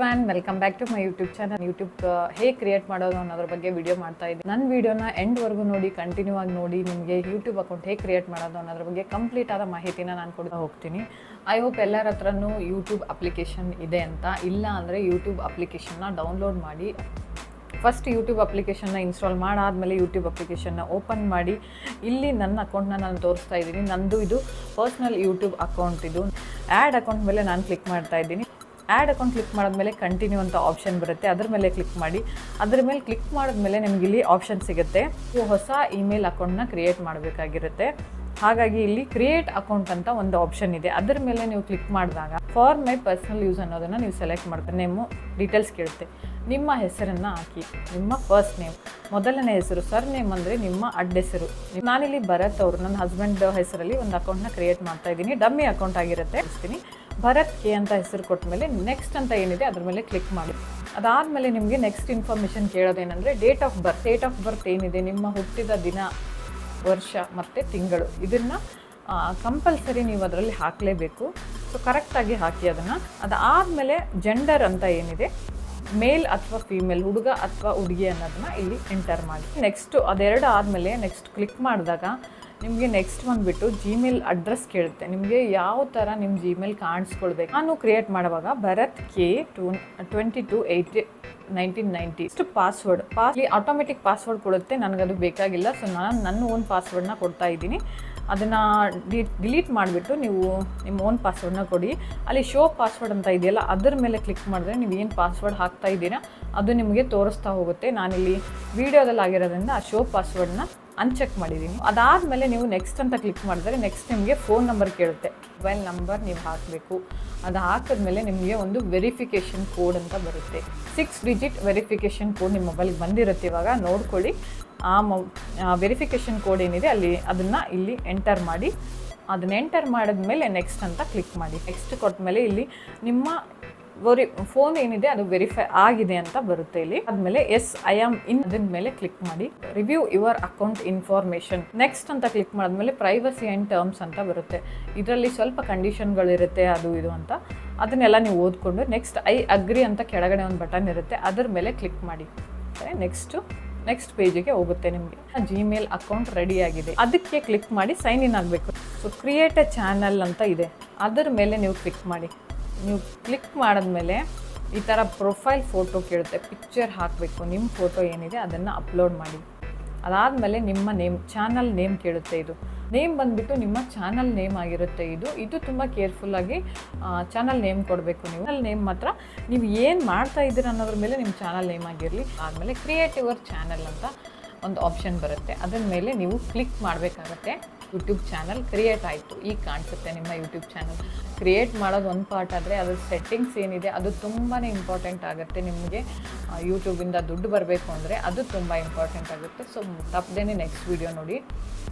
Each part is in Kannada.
Van welcome back to my YouTube channel YouTube ಹೇಗೆ ಕ್ರಿಯೇಟ್ ಮಾಡೋದು ಅನ್ನೋದ್ರ ಬಗ್ಗೆ ವಿಡಿಯೋ ಮಾಡ್ತಾ ಇದ್ದೀನಿ. ನನ್ನ ವಿಡಿಯೋನ ಎಂಡ್ವರೆಗೂ ನೋಡಿ ಕಂಟಿನ್ಯೂ ಆಗಿ ನೋಡಿ ನಿಮಗೆ ಯೂಟ್ಯೂಬ್ ಅಕೌಂಟ್ ಹೇಗೆ ಕ್ರಿಯೇಟ್ ಮಾಡೋದು ಅನ್ನೋದ್ರ ಬಗ್ಗೆ ಕಂಪ್ಲೀಟ್ ಆದ ಮಾಹಿತಿನ ನಾನು ಕೊಡ್ತಾ ಹೋಗ್ತೀನಿ. ಐ ಹೋಪ್ ಎಲ್ಲರ ಹತ್ರನೂ ಯೂಟ್ಯೂಬ್ ಅಪ್ಲಿಕೇಶನ್ ಇದೆ ಅಂತ. ಇಲ್ಲ ಅಂದರೆ ಯೂಟ್ಯೂಬ್ ಅಪ್ಲಿಕೇಶನ್ನ ಡೌನ್ಲೋಡ್ ಮಾಡಿ. ಫಸ್ಟ್ ಯೂಟ್ಯೂಬ್ ಅಪ್ಲಿಕೇಶನ್ನ ಇನ್ಸ್ಟಾಲ್ ಮಾಡಾದಮೇಲೆ ಯೂಟ್ಯೂಬ್ ಅಪ್ಲಿಕೇಶನ್ನ ಓಪನ್ ಮಾಡಿ. ಇಲ್ಲಿ ನನ್ನ ಅಕೌಂಟ್ನ ನಾನು ತೋರಿಸ್ತಾ ಇದ್ದೀನಿ. ನಂದು ಇದು ಪರ್ಸ್ನಲ್ ಯೂಟ್ಯೂಬ್ ಅಕೌಂಟ್ ಇದು. ಆ್ಯಡ್ ಅಕೌಂಟ್ ಮೇಲೆ ನಾನು ಕ್ಲಿಕ್ ಮಾಡ್ತಾ ಇದ್ದೀನಿ. ಆ್ಯಡ್ ಅಕೌಂಟ್ ಕ್ಲಿಕ್ ಮಾಡಿದ್ಮೇಲೆ ಕಂಟಿನ್ಯೂ ಅಂತ ಆಪ್ಷನ್ ಬರುತ್ತೆ. ಅದ್ರ ಮೇಲೆ ಕ್ಲಿಕ್ ಮಾಡಿ. ಅದ್ರ ಮೇಲೆ ಕ್ಲಿಕ್ ಮಾಡಿದ್ಮೇಲೆ ನಿಮ್ಗೆ ಇಲ್ಲಿ ಆಪ್ಷನ್ ಸಿಗುತ್ತೆ. ಹೊಸ ಇಮೇಲ್ ಅಕೌಂಟ್ನ ಕ್ರಿಯೇಟ್ ಮಾಡಬೇಕಾಗಿರುತ್ತೆ. ಹಾಗಾಗಿ ಇಲ್ಲಿ ಕ್ರಿಯೇಟ್ ಅಕೌಂಟ್ ಅಂತ ಒಂದು ಆಪ್ಷನ್ ಇದೆ. ಅದ್ರ ಮೇಲೆ ನೀವು ಕ್ಲಿಕ್ ಮಾಡಿದಾಗ ಫಾರ್ ಮೈ ಪರ್ಸ್ನಲ್ ಯೂಸ್ ಅನ್ನೋದನ್ನು ನೀವು ಸೆಲೆಕ್ಟ್ ಮಾಡ್ತಾರೆ ನೇಮು ಡೀಟೇಲ್ಸ್ ಕೇಳುತ್ತೆ. ನಿಮ್ಮ ಹೆಸರನ್ನು ಹಾಕಿ. ನಿಮ್ಮ ಫಸ್ಟ್ ನೇಮ್ ಮೊದಲನೇ ಹೆಸರು ಸರ್ ನೇಮ್ ಅಂದರೆ ನಿಮ್ಮ ಅಡ್ಡ ಹೆಸರು ನಾನಿಲ್ಲಿ ಭರತ್ ಅವರು. ನನ್ನ ಹಸ್ಬೆಂಡ್ ಹೆಸರಲ್ಲಿ ಒಂದು ಅಕೌಂಟ್ನ ಕ್ರಿಯೇಟ್ ಮಾಡ್ತಾ ಇದ್ದೀನಿ. ಡಮ್ಮಿ ಅಕೌಂಟ್ ಆಗಿರುತ್ತೆ. ಇರ್ತೀನಿ ಭರತ್ ಕೆ ಅಂತ ಹೆಸರು ಕೊಟ್ಟ ಮೇಲೆ ನೆಕ್ಸ್ಟ್ ಅಂತ ಏನಿದೆ, ಅದ್ರ ಮೇಲೆ ಕ್ಲಿಕ್ ಮಾಡಿ. ಅದಾದಮೇಲೆ ನಿಮಗೆ next information ಕೇಳೋದೇನೆಂದರೆ date of birth date of birth ಏನಿದೆ? ನಿಮ್ಮ ಹುಟ್ಟಿದ ದಿನ, ವರ್ಷ ಮತ್ತು ತಿಂಗಳು. ಇದನ್ನು ಕಂಪಲ್ಸರಿ ನೀವು ಅದರಲ್ಲಿ ಹಾಕಲೇಬೇಕು. ಸೊ ಕರೆಕ್ಟಾಗಿ ಹಾಕಿ ಅದನ್ನು. ಅದಾದಮೇಲೆ ಜೆಂಡರ್ ಅಂತ ಏನಿದೆ? ಮೇಲ್ ಅಥವಾ ಫೀಮೇಲ್ ಹುಡುಗ ಅಥವಾ ಹುಡುಗಿ ಅನ್ನೋದನ್ನ ಇಲ್ಲಿ ಎಂಟರ್ ಮಾಡಿ. ನೆಕ್ಸ್ಟು ಅದೆರಡು ಆದಮೇಲೆ ನೆಕ್ಸ್ಟ್ ಕ್ಲಿಕ್ ಮಾಡಿದಾಗ ನಿಮಗೆ ನೆಕ್ಸ್ಟ್ ಬಂದುಬಿಟ್ಟು ಜಿಮೇಲ್ ಅಡ್ರೆಸ್ ಕೇಳುತ್ತೆ. ನಿಮಗೆ ಯಾವ ಥರ ನಿಮ್ಮ ಜಿಮೇಲ್ ಕಾಣಿಸ್ಕೊಳ್ಬೇಕು? ನಾನು ಕ್ರಿಯೇಟ್ ಮಾಡುವಾಗ Bharat K two twenty two eighty nineteen ninety ಇಷ್ಟು ಪಾಸ್ವರ್ಡ್ ಪಾಸ್ ಆಟೋಮೆಟಿಕ್ ಪಾಸ್ವರ್ಡ್ ಕೊಡುತ್ತೆ. ನನಗದು ಬೇಕಾಗಿಲ್ಲ. ಸೊ ನಾನು ನನ್ನ ಓನ್ ಪಾಸ್ವರ್ಡ್ನ ಕೊಡ್ತಾ ಇದ್ದೀನಿ. ಅದನ್ನು ಡಿ ಡಿಲೀಟ್ ಮಾಡಿಬಿಟ್ಟು ನೀವು ನಿಮ್ಮ ಓನ್ ಪಾಸ್ವರ್ಡ್ನ ಕೊಡಿ. ಅಲ್ಲಿ ಶೋ ಪಾಸ್ವರ್ಡ್ ಅಂತ ಇದೆಯಲ್ಲ, ಅದರ ಮೇಲೆ ಕ್ಲಿಕ್ ಮಾಡಿದ್ರೆ ನೀವು ಏನು ಪಾಸ್ವರ್ಡ್ ಹಾಕ್ತಾ ಇದ್ದೀರಾ, ಅದು ನಿಮಗೆ ತೋರಿಸ್ತಾ ಹೋಗುತ್ತೆ. ನಾನಿಲ್ಲಿ ವೀಡಿಯೋದಲ್ಲಿ ಆಗಿರೋದ್ರಿಂದ ಆ ಶೋ ಪಾಸ್ವರ್ಡ್ನ ಅನ್ಚೆಕ್ ಮಾಡಿದ್ದೀನಿ ಅದಾದಮೇಲೆ ನೀವು ನೆಕ್ಸ್ಟ್ ಅಂತ ಕ್ಲಿಕ್ ಮಾಡಿದ್ರೆ ನೆಕ್ಸ್ಟ್ ನಿಮಗೆ ಫೋನ್ ನಂಬರ್ ಕೇಳುತ್ತೆ. ಮೊಬೈಲ್ ನಂಬರ್ ನೀವು ಹಾಕಬೇಕು. ಅದು ಹಾಕಿದ್ಮೇಲೆ ನಿಮಗೆ ಒಂದು ವೆರಿಫಿಕೇಷನ್ ಕೋಡ್ ಅಂತ ಬರುತ್ತೆ. ಸಿಕ್ಸ್ ಡಿಜಿಟ್ ವೆರಿಫಿಕೇಷನ್ ಕೋಡ್ ನಿಮ್ಮ ಮೊಬೈಲ್ಗೆ ಬಂದಿರುತ್ತೆ ಇವಾಗ. ನೋಡ್ಕೊಳ್ಳಿ. ಆ ಮೊ ವೆರಿಫಿಕೇಷನ್ ಕೋಡ್ ಏನಿದೆ ಅಲ್ಲಿ ಅದನ್ನು ಇಲ್ಲಿ ಎಂಟರ್ ಮಾಡಿ. ಅದನ್ನ ಎಂಟರ್ ಮಾಡಿದ್ಮೇಲೆ ನೆಕ್ಸ್ಟ್ ಅಂತ ಕ್ಲಿಕ್ ಮಾಡಿ. ನೆಕ್ಸ್ಟ್ ಕೊಟ್ಮೇಲೆ ಇಲ್ಲಿ ನಿಮ್ಮ ವೆರಿ ಫೋನ್ ಏನಿದೆ ಅದು ವೆರಿಫೈ ಆಗಿದೆ ಅಂತ ಬರುತ್ತೆ ಇಲ್ಲಿ. ಆದ್ಮೇಲೆ ಎಸ್ ಐ ಆಮ್ ಇನ್ ಅದ್ರ ಮೇಲೆ ಕ್ಲಿಕ್ ಮಾಡಿ. Review your account information next ಅಂತ ಕ್ಲಿಕ್ ಮಾಡಿದ್ಮೇಲೆ ಪ್ರೈವಸಿ ಆ್ಯಂಡ್ ಟರ್ಮ್ಸ್ ಅಂತ ಬರುತ್ತೆ. ಇದರಲ್ಲಿ ಸ್ವಲ್ಪ ಕಂಡೀಷನ್ಗಳಿರುತ್ತೆ ಅದು ಇದು ಅಂತ. ಅದನ್ನೆಲ್ಲ ನೀವು ಓದ್ಕೊಂಡು ನೆಕ್ಸ್ಟ್ ಐ ಅಗ್ರಿ ಅಂತ ಕೆಳಗಡೆ ಒಂದು ಬಟನ್ ಇರುತ್ತೆ. ಅದ್ರ ಮೇಲೆ ಕ್ಲಿಕ್ ಮಾಡಿ. ನೆಕ್ಸ್ಟು ನೆಕ್ಸ್ಟ್ ಪೇಜಿಗೆ ಹೋಗುತ್ತೆ ನಿಮಗೆ. ಜಿಮೇಲ್ ಅಕೌಂಟ್ ರೆಡಿ ಆಗಿದೆ. ಅದಕ್ಕೆ ಕ್ಲಿಕ್ ಮಾಡಿ ಸೈನ್ ಇನ್ ಆಗಬೇಕು. ಸೊ ಕ್ರಿಯೇಟ್ ಎ ಚಾನಲ್ ಅಂತ ಇದೆ. ಅದರ ಮೇಲೆ ನೀವು ಕ್ಲಿಕ್ ಮಾಡಿ. ನೀವು ಕ್ಲಿಕ್ ಮಾಡಿದ್ಮೇಲೆ ಈ ಥರ ಪ್ರೊಫೈಲ್ ಫೋಟೋ ಕೇಳುತ್ತೆ. ಪಿಕ್ಚರ್ ಹಾಕಬೇಕು. ನಿಮ್ಮ ಫೋಟೋ ಏನಿದೆ ಅದನ್ನು ಅಪ್ಲೋಡ್ ಮಾಡಿ. ಅದಾದಮೇಲೆ ನಿಮ್ಮ ನೇಮ್ ಚಾನಲ್ ನೇಮ್ ಕೇಳುತ್ತೆ ಇದು. ನೇಮ್ ಬಂದುಬಿಟ್ಟು ನಿಮ್ಮ ಚಾನಲ್ ನೇಮ್ ಆಗಿರುತ್ತೆ ಇದು. ಇದು ತುಂಬ ಕೇರ್ಫುಲ್ಲಾಗಿ ಚಾನಲ್ ನೇಮ್ ಕೊಡಬೇಕು ನೀವು. ಚಾನಲ್ ನೇಮ್ ಮಾತ್ರ ನೀವು ಏನು ಮಾಡ್ತಾ ಇದ್ದೀರ ಅನ್ನೋದ್ರ ಮೇಲೆ ನಿಮ್ಮ ಚಾನಲ್ ನೇಮ್ ಆಗಿರಲಿ. ಆದಮೇಲೆ ಕ್ರಿಯೇಟಿವರ್ ಚಾನಲ್ ಅಂತ ಒಂದು ಆಪ್ಷನ್ ಬರುತ್ತೆ. ಅದರ ಮೇಲೆ ನೀವು ಕ್ಲಿಕ್ ಮಾಡಬೇಕಾಗತ್ತೆ. ಯೂಟ್ಯೂಬ್ ಚಾನಲ್ ಕ್ರಿಯೇಟ್ ಆಯಿತು. ಈಗ ಕಾಣಿಸುತ್ತೆ ನಿಮ್ಮ ಯೂಟ್ಯೂಬ್ ಚಾನಲ್ ಕ್ರಿಯೇಟ್ ಮಾಡೋದು ಒಂದು ಪಾರ್ಟ್ ಆದರೆ ಅದ್ರ ಸೆಟ್ಟಿಂಗ್ಸ್ ಏನಿದೆ, ಅದು ತುಂಬಾ ಇಂಪಾರ್ಟೆಂಟ್ ಆಗುತ್ತೆ ನಿಮಗೆ. ಯೂಟ್ಯೂಬಿಂದ ದುಡ್ಡು ಬರಬೇಕು ಅಂದರೆ ಅದು ತುಂಬ ಇಂಪಾರ್ಟೆಂಟ್ ಆಗುತ್ತೆ. ಸೊ ತಪ್ಪದೇ ನೆಕ್ಸ್ಟ್ ವೀಡಿಯೋ ನೋಡಿ.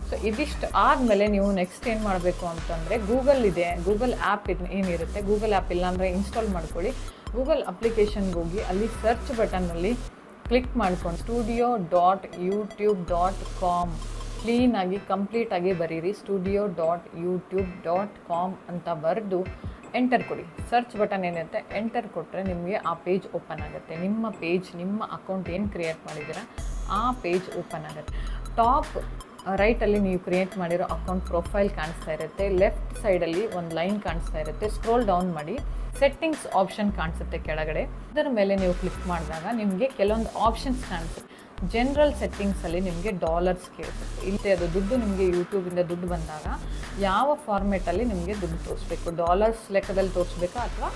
ಸೊ ಇದಿಷ್ಟು ಆದಮೇಲೆ ನೀವು ನೆಕ್ಸ್ಟ್ ಏನು ಮಾಡಬೇಕು ಅಂತಂದರೆ ಗೂಗಲ್ ಇದೆ. ಗೂಗಲ್ ಆ್ಯಪ್ ಇದು ಏನಿರುತ್ತೆ? ಗೂಗಲ್ ಆ್ಯಪ್ ಇಲ್ಲಾಂದರೆ ಇನ್ಸ್ಟಾಲ್ ಮಾಡ್ಕೊಳ್ಳಿ. ಗೂಗಲ್ ಅಪ್ಲಿಕೇಶನ್ಗೆ ಹೋಗಿ ಅಲ್ಲಿ ಸರ್ಚ್ ಬಟನ್ನಲ್ಲಿ ಕ್ಲಿಕ್ ಮಾಡ್ಕೊಂಡು studio dot YouTube dot com ಕ್ಲೀನಾಗಿ, ಕಂಪ್ಲೀಟಾಗಿ ಬರೀರಿ. Studio dot YouTube dot com ಅಂತ ಬರೆದು ಎಂಟರ್ ಕೊಡಿ. ಸರ್ಚ್ ಬಟನ್ ಏನಿರುತ್ತೆ ಎಂಟರ್ ಕೊಟ್ಟರೆ ನಿಮಗೆ ಆ ಪೇಜ್ ಓಪನ್ ಆಗುತ್ತೆ. ನಿಮ್ಮ ಪೇಜ್ ನಿಮ್ಮ ಅಕೌಂಟ್ ಏನು ಕ್ರಿಯೇಟ್ ಮಾಡಿದ್ದೀರಾ, ಆ ಪೇಜ್ ಓಪನ್ ಆಗುತ್ತೆ. ಟಾಪ್ ರೈಟಲ್ಲಿ ನೀವು ಕ್ರಿಯೇಟ್ ಮಾಡಿರೋ ಅಕೌಂಟ್ ಪ್ರೊಫೈಲ್ ಕಾಣಿಸ್ತಾ ಇರುತ್ತೆ. ಲೆಫ್ಟ್ ಸೈಡಲ್ಲಿ ಒಂದು ಲೈನ್ ಕಾಣಿಸ್ತಾ ಇರುತ್ತೆ. ಸ್ಕ್ರೋಲ್ ಡೌನ್ ಮಾಡಿ. ಸೆಟ್ಟಿಂಗ್ಸ್ ಆಪ್ಷನ್ ಕಾಣಿಸುತ್ತೆ ಕೆಳಗಡೆ. ಅದರ ಮೇಲೆ ನೀವು ಕ್ಲಿಕ್ ಮಾಡಿದಾಗ ನಿಮಗೆ ಕೆಲವೊಂದು ಆಪ್ಷನ್ಸ್ ಕಾಣಿಸುತ್ತೆ. ಜನರಲ್ ಸೆಟ್ಟಿಂಗ್ಸಲ್ಲಿ ನಿಮಗೆ ಡಾಲರ್ಸ್ ಕೇಳಿಸುತ್ತೆ ಇಲ್ಲಿ ಅದು ದುಡ್ಡು ನಿಮಗೆ ಯೂಟ್ಯೂಬಿಂದ ದುಡ್ಡು ಬಂದಾಗ ಯಾವ ಫಾರ್ಮೇಟಲ್ಲಿ ನಿಮಗೆ ದುಡ್ಡು ತೋರಿಸ್ಬೇಕು? ಡಾಲರ್ಸ್ ಲೆಕ್ಕದಲ್ಲಿ ತೋರಿಸ್ಬೇಕಾ ಅಥವಾ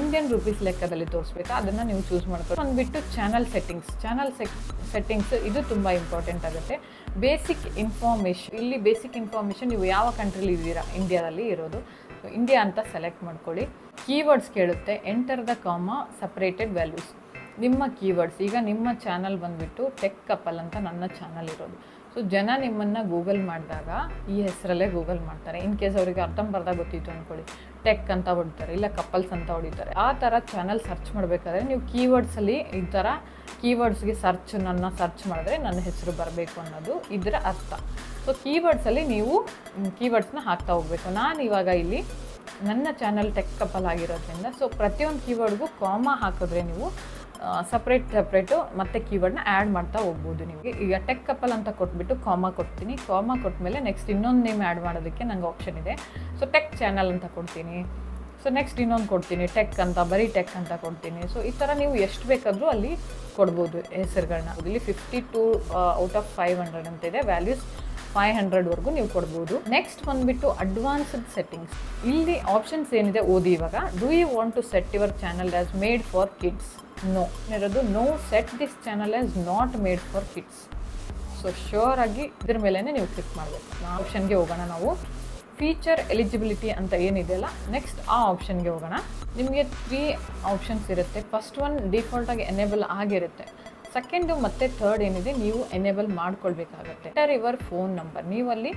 ಇಂಡಿಯನ್ ರುಪೀಸ್ ಲೆಕ್ಕದಲ್ಲಿ ತೋರಿಸ್ಬೇಕಾ? ಅದನ್ನು ನೀವು ಚೂಸ್ ಮಾಡ್ಕೊಂಡು ಬಂದುಬಿಟ್ಟು channel settings channel set settings ಇದು ತುಂಬ ಇಂಪಾರ್ಟೆಂಟ್ ಆಗುತ್ತೆ. ಬೇಸಿಕ್ ಇನ್ಫಾರ್ಮೇಷನ್ ಇಲ್ಲಿ ಬೇಸಿಕ್ ಇನ್ಫಾರ್ಮೇಷನ್ ನೀವು ಯಾವ ಕಂಟ್ರಿಲಿ ಇದ್ದೀರಾ? ಇಂಡಿಯಾದಲ್ಲಿ ಇರೋದು. ಇಂಡಿಯಾ ಅಂತ ಸೆಲೆಕ್ಟ್ ಮಾಡ್ಕೊಳ್ಳಿ. ಕೀವರ್ಡ್ಸ್ ಕೇಳುತ್ತೆ. Enter the comma separated values ನಿಮ್ಮ ಕೀವರ್ಡ್ಸ್ ಈಗ ನಿಮ್ಮ ಚಾನಲ್ ಬಂದುಬಿಟ್ಟು ಟೆಕ್ ಕಪಲ್ ಅಂತ ನನ್ನ ಚಾನಲ್ ಇರೋದು. ಸೊ ಜನ ನಿಮ್ಮನ್ನು ಗೂಗಲ್ ಮಾಡಿದಾಗ ಈ ಹೆಸರಲ್ಲೇ ಗೂಗಲ್ ಮಾಡ್ತಾರೆ. ಇನ್ ಕೇಸ್ ಅವರಿಗೆ ಅರ್ಥಂಬರ್ಧ ಗೊತ್ತಿತ್ತು ಅಂದ್ಕೊಳ್ಳಿ ಟೆಕ್ ಅಂತ ಹೊಡಿತಾರೆ, ಇಲ್ಲ ಕಪಲ್ಸ್ ಅಂತ ಹೊಡಿತಾರೆ. ಆ ಥರ ಚಾನಲ್ ಸರ್ಚ್ ಮಾಡಬೇಕಾದ್ರೆ ನೀವು ಕೀವರ್ಡ್ಸಲ್ಲಿ ಈ ಥರ ಕೀವರ್ಡ್ಸ್ಗೆ ಸರ್ಚ್ ನನ್ನ ಸರ್ಚ್ ಮಾಡಿದ್ರೆ ನನ್ನ ಹೆಸರು ಬರಬೇಕು ಅನ್ನೋದು ಇದರ ಅರ್ಥ. ಸೊ ಕೀವರ್ಡ್ಸಲ್ಲಿ ನೀವು ಕೀವರ್ಡ್ಸ್ನ ಹಾಕ್ತಾ ಹೋಗಬೇಕು. ನಾನು ಇವಾಗ ಇಲ್ಲಿ ನನ್ನ ಚಾನಲ್ ಟೆಕ್ ಕಪಲ್ ಆಗಿರೋದ್ರಿಂದ ಸೊ ಪ್ರತಿಯೊಂದು ಕೀವರ್ಡ್ಗೂ ಕಾಮಾ ಹಾಕಿದ್ರೆ ನೀವು ಸಪ್ರೇಟ್ ಸಪ್ರೇಟು ಮತ್ತೆ ಕೀವರ್ಡ್ನ ಆ್ಯಡ್ ಮಾಡ್ತಾ ಹೋಗ್ಬೋದು ನಿಮಗೆ ಈಗ ಟೆಕ್ ಕಪಲ್ ಅಂತ ಕೊಟ್ಬಿಟ್ಟು ಕಾಮಾ ಕೊಡ್ತೀನಿ. ಕಾಮಾ ಕೊಟ್ಟಮೇಲೆ ನೆಕ್ಸ್ಟ್ ಇನ್ನೊಂದು ನೇಮ್ ಆ್ಯಡ್ ಮಾಡೋದಕ್ಕೆ ನಂಗೆ ಆಪ್ಷನ್ ಇದೆ. ಸೊ ಟೆಕ್ ಚಾನಲ್ ಅಂತ ಕೊಡ್ತೀನಿ. ಸೊ ನೆಕ್ಸ್ಟ್ ಇನ್ನೊಂದು ಕೊಡ್ತೀನಿ. ಟೆಕ್ ಅಂತ, ಬರೀ ಟೆಕ್ ಅಂತ ಕೊಡ್ತೀನಿ. ಸೊ ಈ ಥರ ನೀವು ಎಷ್ಟು ಬೇಕಾದರೂ ಅಲ್ಲಿ ಕೊಡ್ಬೋದು ಹೆಸರುಗಳನ್ನ ಇಲ್ಲಿ fifty two out of five hundred ಅಂತ ಇದೆ. ವ್ಯಾಲ್ಯೂಸ್ ಫೈವ್ ಹಂಡ್ರೆಡ್ವರೆಗೂ ನೀವು ಕೊಡ್ಬೋದು. ನೆಕ್ಸ್ಟ್ ಬಂದುಬಿಟ್ಟು ಅಡ್ವಾನ್ಸ್ಡ್ ಸೆಟ್ಟಿಂಗ್ಸ್ ಇಲ್ಲಿ ಆಪ್ಷನ್ಸ್ ಏನಿದೆ ಓದಿ ಇವಾಗ. Do you want to set your channel as made for kids no ಇರೋದು no set this channel as not made for kids so sure ಆಗಿ ಇದ್ರ ಮೇಲೇ ನೀವು ಕ್ಲಿಕ್ ಮಾಡಬೇಕು. ಆ ಆಪ್ಷನ್ಗೆ ಹೋಗೋಣ ನಾವು. ಫೀಚರ್ ಎಲಿಜಿಬಿಲಿಟಿ ಅಂತ ಏನಿದೆಯಲ್ಲ ನೆಕ್ಸ್ಟ್ ಆ ಆಪ್ಷನ್ಗೆ ಹೋಗೋಣ. ನಿಮಗೆ ತ್ರೀ ಆಪ್ಷನ್ಸ್ ಇರುತ್ತೆ. ಫಸ್ಟ್ ಒನ್ ಡಿಫಾಲ್ಟಾಗಿ ಎನೇಬಲ್ ಆಗಿರುತ್ತೆ. ಸೆಕೆಂಡು ಮತ್ತು ಥರ್ಡ್ ಏನಿದೆ ನೀವು ಎನೇಬಲ್ ಮಾಡ್ಕೊಳ್ಬೇಕಾಗತ್ತೆ. ಎಂಟರ್ ಯುವರ್ ಫೋನ್ ನಂಬರ್ ನೀವಲ್ಲಿ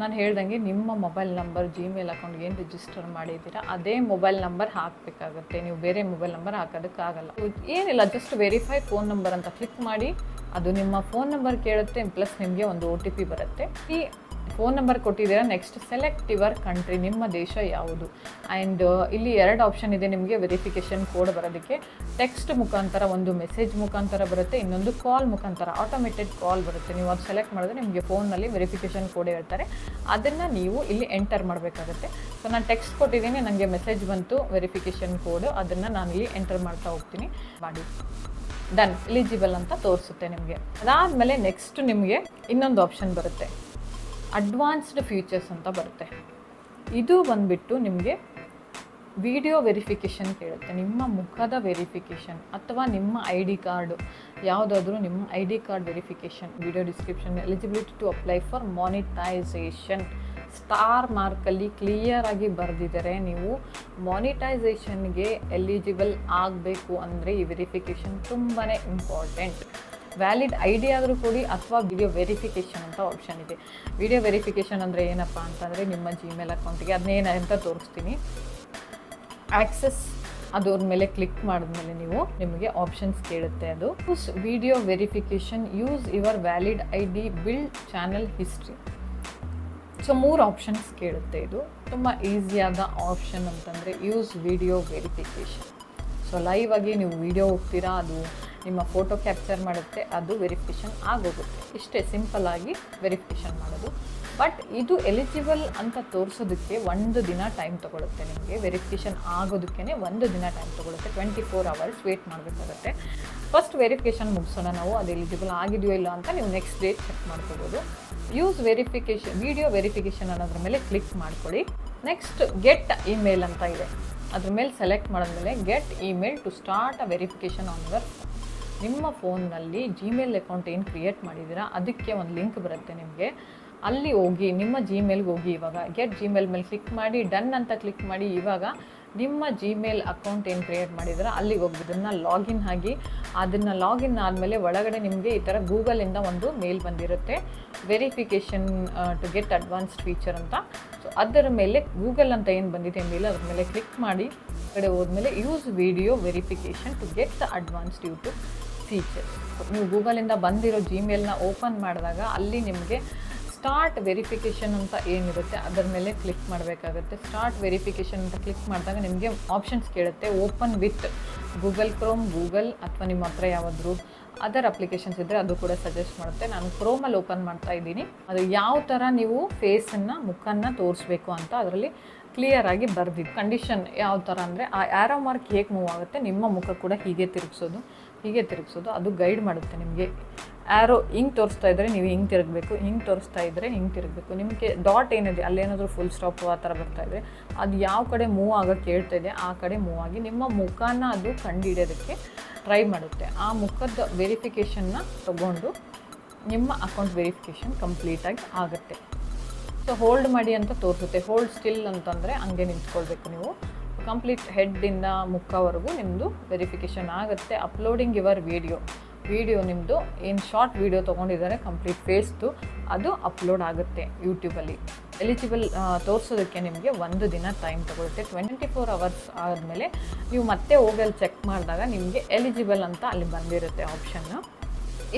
ನಾನು ಹೇಳ್ದಂಗೆ ನಿಮ್ಮ ಮೊಬೈಲ್ ನಂಬರ್ ಜಿಮೇಲ್ ಅಕೌಂಟ್ಗೆ ಏನು ರಿಜಿಸ್ಟರ್ ಮಾಡಿದ್ದೀರಾ, ಅದೇ ಮೊಬೈಲ್ ನಂಬರ್ ಹಾಕಬೇಕಾಗುತ್ತೆ. ನೀವು ಬೇರೆ ಮೊಬೈಲ್ ನಂಬರ್ ಹಾಕೋದಕ್ಕಾಗಲ್ಲ. ಏನಿಲ್ಲ ಜಸ್ಟ್ ವೆರಿಫೈ ಫೋನ್ ನಂಬರ್ ಅಂತ ಕ್ಲಿಕ್ ಮಾಡಿ, ಅದು ನಿಮ್ಮ ಫೋನ್ ನಂಬರ್ ಕೇಳುತ್ತೆ ಪ್ಲಸ್ ನಿಮಗೆ ಒಂದು ಒ ಟಿ ಪಿ ಬರುತ್ತೆ. ಈ ಫೋನ್ ನಂಬರ್ ಕೊಟ್ಟಿದ್ದೀರಾ? ನೆಕ್ಸ್ಟ್ ಸೆಲೆಕ್ಟ್ ಯುವರ್ ಕಂಟ್ರಿ ನಿಮ್ಮ ದೇಶ ಯಾವುದು? ಆ್ಯಂಡ್ ಇಲ್ಲಿ ಎರಡು ಆಪ್ಷನ್ ಇದೆ ನಿಮಗೆ ವೆರಿಫಿಕೇಷನ್ ಕೋಡ್ ಬರೋದಕ್ಕೆ. ಟೆಕ್ಸ್ಟ್ ಮುಖಾಂತರ ಒಂದು ಮೆಸೇಜ್ ಮುಖಾಂತರ ಬರುತ್ತೆ, ಇನ್ನೊಂದು ಕಾಲ್ ಮುಖಾಂತರ ಆಟೋಮೇಟೆಡ್ ಕಾಲ್ ಬರುತ್ತೆ. ನೀವು ಅದು ಸೆಲೆಕ್ಟ್ ಮಾಡಿದ್ರೆ ನಿಮಗೆ ಫೋನಲ್ಲಿ ವೆರಿಫಿಕೇಷನ್ ಕೋಡ್ ಹೇಳ್ತಾರೆ. ಅದನ್ನು ನೀವು ಇಲ್ಲಿ ಎಂಟರ್ ಮಾಡಬೇಕಾಗುತ್ತೆ. ಸೊ ನಾನು ಟೆಕ್ಸ್ಟ್ ಕೊಟ್ಟಿದ್ದೀನಿ ನನಗೆ ಮೆಸೇಜ್ ಬಂತು ವೆರಿಫಿಕೇಷನ್ ಕೋಡ್ ಅದನ್ನು ನಾನು ಇಲ್ಲಿ ಎಂಟರ್ ಮಾಡ್ತಾ ಹೋಗ್ತೀನಿ. ಮಾಡಿ. ಡನ್ ಎಲಿಜಿಬಲ್ ಅಂತ ತೋರಿಸುತ್ತೆ ನಿಮಗೆ. ಅದಾದಮೇಲೆ ನೆಕ್ಸ್ಟ್ ನಿಮಗೆ ಇನ್ನೊಂದು ಆಪ್ಷನ್ ಬರುತ್ತೆ. ಅಡ್ವಾನ್ಸ್ಡ್ ಫೀಚರ್ಸ್ ಅಂತ ಬರುತ್ತೆ. ಇದು ಬಂದುಬಿಟ್ಟು ನಿಮಗೆ ವಿಡಿಯೋ ವೆರಿಫಿಕೇಷನ್ ಕೇಳುತ್ತೆ. ನಿಮ್ಮ ಮುಖದ ವೆರಿಫಿಕೇಷನ್ ಅಥವಾ ನಿಮ್ಮ ಐ ಡಿ ಕಾರ್ಡು, ಯಾವುದಾದ್ರೂ ನಿಮ್ಮ I D card verification, video description, eligibility to apply for monetisation. Star ಮಾರ್ಕಲ್ಲಿ clear ಆಗಿ ಬರೆದಿದ್ದಾರೆ ನೀವು ಮಾನಿಟೈಸೇಷನ್ಗೆ ಎಲಿಜಿಬಲ್ ಆಗಬೇಕು ಅಂದರೆ ಈ ವೆರಿಫಿಕೇಷನ್ ತುಂಬಾ ಇಂಪಾರ್ಟೆಂಟ್. ವ್ಯಾಲಿಡ್ ಐ ಡಿ ಆದರೂ ಕೊಡಿ ಅಥವಾ ವಿಡಿಯೋ ವೆರಿಫಿಕೇಷನ್ ಅಂತ ಆಪ್ಷನ್ ಇದೆ. ವಿಡಿಯೋ ವೆರಿಫಿಕೇಷನ್ ಅಂದರೆ ಏನಪ್ಪ ಅಂತಂದರೆ ನಿಮ್ಮ ಜಿಮೇಲ್ ಅಕೌಂಟಿಗೆ ಅದನ್ನೇನು ಅಂತ ತೋರಿಸ್ತೀನಿ. ಆಕ್ಸೆಸ್ ಅದ್ರ ಮೇಲೆ ಕ್ಲಿಕ್ ಮಾಡಿದ್ಮೇಲೆ ನೀವು ನಿಮಗೆ ಆಪ್ಷನ್ಸ್ ಕೇಳುತ್ತೆ ಅದು. Use video verification use your valid I D build channel history so ಮೂರು ಆಪ್ಷನ್ಸ್ ಕೇಳುತ್ತೆ ಇದು. ತುಂಬ ಈಸಿಯಾದ ಆಪ್ಷನ್ ಅಂತಂದರೆ use video verification so live ಆಗಿ ನೀವು ವಿಡಿಯೋ ಹೋಗ್ತೀರಾ, ಅದು ನಿಮ್ಮ ಫೋಟೋ ಕ್ಯಾಪ್ಚರ್ ಮಾಡುತ್ತೆ, ಅದು ವೆರಿಫಿಕೇಷನ್ ಆಗೋಗುತ್ತೆ ಇಷ್ಟೇ ಸಿಂಪಲ್ ಆಗಿ ವೆರಿಫಿಕೇಷನ್ ಮಾಡೋದು. ಬಟ್ ಇದು ಎಲಿಜಿಬಲ್ ಅಂತ ತೋರಿಸೋದಕ್ಕೆ ಒಂದು ದಿನ ಟೈಮ್ ತೊಗೊಳುತ್ತೆ ನಿಮಗೆ. ವೆರಿಫಿಕೇಷನ್ ಆಗೋದಕ್ಕೆ ಒಂದು ದಿನ ಟೈಮ್ ತೊಗೊಳುತ್ತೆ. ಟ್ವೆಂಟಿ ಫೋರ್ ಅವರ್ಸ್ ವೇಟ್ ಮಾಡಬೇಕಾಗುತ್ತೆ. ಫಸ್ಟ್ ವೆರಿಫಿಕೇಷನ್ ಮುಗಿಸೋಣ ನಾವು, ಅದು ಎಲಿಜಿಬಲ್ ಆಗಿದೆಯೋ ಇಲ್ಲ ಅಂತ ನೀವು ನೆಕ್ಸ್ಟ್ ಡೇಟ್ ಚೆಕ್ ಮಾಡ್ಕೋಬೋದು. ಯೂಸ್ ವೆರಿಫಿಕೇಷನ್, ವಿಡಿಯೋ ವೆರಿಫಿಕೇಷನ್ ಅನ್ನೋದ್ರ ಮೇಲೆ ಕ್ಲಿಕ್ ಮಾಡ್ಕೊಳ್ಳಿ. ನೆಕ್ಸ್ಟ್ ಗೆಟ್ ಇಮೇಲ್ ಅಂತ ಇದೆ. ಅದ್ರ ಮೇಲೆ ಸೆಲೆಕ್ಟ್ ಮಾಡಿದ್ಮೇಲೆ get email to start a verification on your ನಿಮ್ಮ ಫೋನ್ನಲ್ಲಿ ಜಿಮೇಲ್ ಅಕೌಂಟ್ ಏನು ಕ್ರಿಯೇಟ್ ಮಾಡಿದ್ದೀರಾ, ಅದಕ್ಕೆ ಒಂದು ಲಿಂಕ್ ಬರುತ್ತೆ ನಿಮಗೆ. ಅಲ್ಲಿ ಹೋಗಿ, ನಿಮ್ಮ ಜಿಮೇಲ್ಗೆ ಹೋಗಿ ಇವಾಗ. ಗೆಟ್ ಜಿಮೇಲ್ ಮೇಲೆ ಕ್ಲಿಕ್ ಮಾಡಿ ಡನ್ ಅಂತ ಕ್ಲಿಕ್ ಮಾಡಿ ಇವಾಗ ನಿಮ್ಮ ಜಿಮೇಲ್ ಅಕೌಂಟ್ ಏನು ಕ್ರಿಯೇಟ್ ಮಾಡಿದ್ರೆ ಅಲ್ಲಿಗೆ ಹೋಗಿ ಇದನ್ನು ಲಾಗಿನ್ ಆಗಿ, ಅದನ್ನು ಲಾಗಿನ್ ಆದಮೇಲೆ ಒಳಗಡೆ ನಿಮಗೆ ಈ ಥರ ಗೂಗಲಿಂದ ಒಂದು ಮೇಲ್ ಬಂದಿರುತ್ತೆ. Verification to get advanced feature ಅಂತ. ಅದರ ಮೇಲೆ ಗೂಗಲ್ ಅಂತ ಏನು ಬಂದಿದೆ ಮೇಲೆ ಅದ್ರ ಮೇಲೆ ಕ್ಲಿಕ್ ಮಾಡಿ ಕಡೆ ಹೋದ್ಮೇಲೆ use video verification to get the advanced YouTube features ನೀವು ಗೂಗಲಿಂದ ಬಂದಿರೋ ಜಿಮೇಲ್ನ ಓಪನ್ ಮಾಡಿದಾಗ ಅಲ್ಲಿ ನಿಮಗೆ ಸ್ಟಾರ್ಟ್ ವೆರಿಫಿಕೇಷನ್ ಅಂತ ಏನಿರುತ್ತೆ ಅದರ ಮೇಲೆ ಕ್ಲಿಕ್ ಮಾಡಬೇಕಾಗುತ್ತೆ. ಸ್ಟಾರ್ಟ್ ವೆರಿಫಿಕೇಷನ್ ಅಂತ ಕ್ಲಿಕ್ ಮಾಡಿದಾಗ ನಿಮಗೆ ಆಪ್ಷನ್ಸ್ ಕೇಳುತ್ತೆ. Open with Google Chrome Google ಅಥವಾ ನಿಮ್ಮ ಹತ್ರ ಯಾವುದಾದ್ರು ಅದರ್ ಅಪ್ಲಿಕೇಶನ್ಸ್ ಇದ್ದರೆ ಅದು ಕೂಡ ಸಜೆಸ್ಟ್ ಮಾಡುತ್ತೆ. ನಾನು ಕ್ರೋಮಲ್ಲಿ ಓಪನ್ ಮಾಡ್ತಾ ಇದ್ದೀನಿ. ಅದು ಯಾವ ಥರ ನೀವು ಫೇಸನ್ನು ಮುಖನ್ನ ತೋರಿಸ್ಬೇಕು ಅಂತ ಅದರಲ್ಲಿ ಕ್ಲಿಯರ್ ಆಗಿ ಬರ್ದಿದ್ದು. ಕಂಡೀಷನ್ ಯಾವ ಥರ ಅಂದರೆ, ಆ ಆ್ಯರೋ ಮಾರ್ಕ್ ಹೇಗೆ ಮೂವ್ ಆಗುತ್ತೆ, ನಿಮ್ಮ ಮುಖ ಕೂಡ ಹೀಗೆ ತಿರುಗಿಸೋದು ಹೀಗೆ ತಿರುಗಿಸೋದು. ಅದು ಗೈಡ್ ಮಾಡುತ್ತೆ ನಿಮಗೆ. ಆ್ಯರೋ ಹಿಂಗೆ ತೋರಿಸ್ತಾ ಇದ್ದರೆ ನೀವು ಹಿಂಗೆ ತಿರುಗಬೇಕು, ಹಿಂಗೆ ತೋರಿಸ್ತಾ ಇದ್ದರೆ ಹಿಂಗೆ ತಿರುಗಬೇಕು. ನಿಮಗೆ ಡಾಟ್ ಏನಿದೆ ಅಲ್ಲೇನಾದರೂ ಫುಲ್ ಸ್ಟಾಪ್ ಆ ಥರ ಬರ್ತಾ ಇದ್ದರೆ ಅದು ಯಾವ ಕಡೆ ಮೂವ್ ಆಗೋಕ್ಕೆ ಹೇಳ್ತಾ ಇದೆ, ಆ ಕಡೆ ಮೂವ್ ಆಗಿ ನಿಮ್ಮ ಮುಖನ ಅದು ಕಂಡುಹಿಡಿಯೋದಕ್ಕೆ ಟ್ರೈ ಮಾಡುತ್ತೆ. ಆ ಮುಖದ ವೆರಿಫಿಕೇಷನ್ನ ತಗೊಂಡು ನಿಮ್ಮ ಅಕೌಂಟ್ ವೆರಿಫಿಕೇಷನ್ ಕಂಪ್ಲೀಟಾಗಿ ಆಗುತ್ತೆ. ಸೊ ಹೋಲ್ಡ್ ಮಾಡಿ ಅಂತ ತೋರಿಸುತ್ತೆ. ಹೋಲ್ಡ್ ಸ್ಟಿಲ್ ಅಂತಂದರೆ ಹಂಗೆ ನಿಂತ್ಕೊಳ್ಬೇಕು ನೀವು. ಕಂಪ್ಲೀಟ್ ಹೆಡ್ಡಿಂದ ಮುಖವರೆಗೂ ನಿಮ್ಮದು ವೆರಿಫಿಕೇಷನ್ ಆಗುತ್ತೆ. ಅಪ್ಲೋಡಿಂಗ್ ಯುವರ್ ವೀಡಿಯೋ ವೀಡಿಯೋ ನಿಮ್ಮದು ಏನು ಶಾರ್ಟ್ ವಿಡಿಯೋ ತೊಗೊಂಡಿದ್ದಾರೆ ಕಂಪ್ಲೀಟ್ ಫೇಸ್ದು ಅದು ಅಪ್ಲೋಡ್ ಆಗುತ್ತೆ ಯೂಟ್ಯೂಬಲ್ಲಿ ಎಲಿಜಿಬಲ್ ತೋರಿಸೋದಕ್ಕೆ ನಿಮಗೆ ಒಂದು ದಿನ ಟೈಮ್ ತಗೊಳುತ್ತೆ. ಟ್ವೆಂಟಿ ಫೋರ್ ಅವರ್ಸ್ ಆದಮೇಲೆ ನೀವು ಮತ್ತೆ ಹೋಗಿ ಚೆಕ್ ಮಾಡಿದಾಗ ನಿಮಗೆ ಎಲಿಜಿಬಲ್ ಅಂತ ಅಲ್ಲಿ ಬಂದಿರುತ್ತೆ ಆಪ್ಷನ್ನು